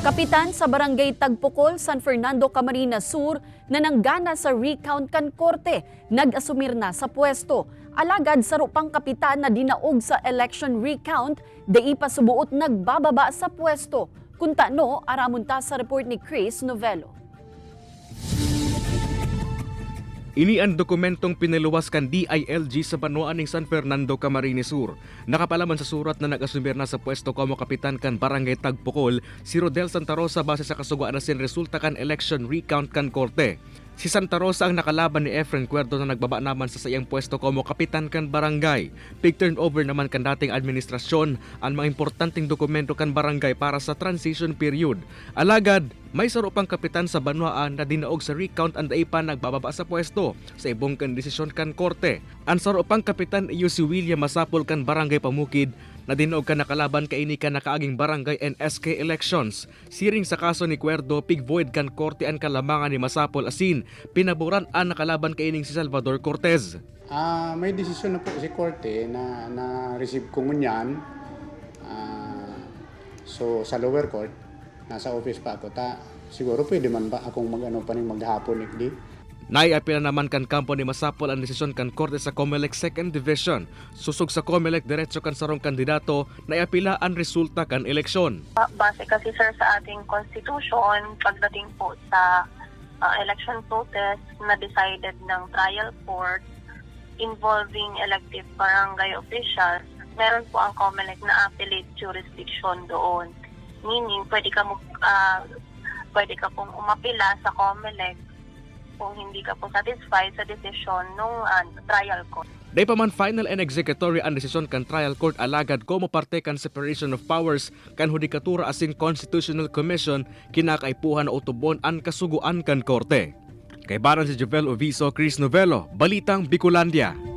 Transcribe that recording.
Kapitan sa Barangay Tagpukol, San Fernando, Camarines Sur na nanggana sa recount kan korte, nag-asumir na sa pwesto. Alagad sa rupang kapitan na dinaog sa election recount, dai pa subuot nagbababa sa pwesto. Kunta no, aramon ta sa report ni Chris Novello. Ini ang dokumentong piniluwas kan DILG sa Banuan ng San Fernando, Camarines Sur. Nakapalaman sa surat na nag-asumir na sa pwesto como kapitan kan Barangay Tagpukol, si Rodel Santa Rosa base sa kasugaan na sin resulta kan election recount kan korte. Si Santa Rosa ang nakalaban ni Efren Cuerdo na nagbaba naman sa sayang pwesto como kapitan kan barangay. Big turnover naman kan dating administrasyon ang mga importanteng dokumento kan barangay para sa transition period. Alagad, may sarupang kapitan sa Banwaan na dinaog sa recount ang daipa nagbababa sa pwesto sa ibong kan desisyon kan korte. Ang sarupang kapitan iyo si William Masapol kan barangay Pamukid na dinaog ka nakalaban ka ini ka nakaaging barangay and SK elections. Siring sa kaso ni Cuerdo, pig void kan korte ang kalamangan ni Masapol asin, pinaboran ang nakalaban ka ining si Salvador Cortez. Ah, may desisyon na po si Korte na na-receive ko ngunyan. Ah, so sa lower court, nasa office pa ako ta. Siguro pwede man ba akong mag-ano pa ning maghapon ikdi? Naiapila naman kan kampo ni Masapol ang desisyon kan korte sa Comelec 2nd Division. Susog sa Comelec diretso kan sarong kandidato, naiapila ang resulta kan eleksyon. Ba- base kasi sir sa ating constitution, pagdating po sa uh, election protest na decided ng trial court involving elective barangay officials, meron po ang COMELEC na appellate jurisdiction doon. Meaning, pwede ka, mo, ah, pwede ka pong umapila sa COMELEC kung hindi ka po satisfied sa desisyon ng trial court. Day pa man final and executory ang desisyon kan trial court alagad ko parte kan separation of powers kan hudikatura asin constitutional commission kinakaipuhan na utubon ang kasuguan kan korte. Kay baran si Jovel Oviso, Chris Novello, Balitang Bicolandia.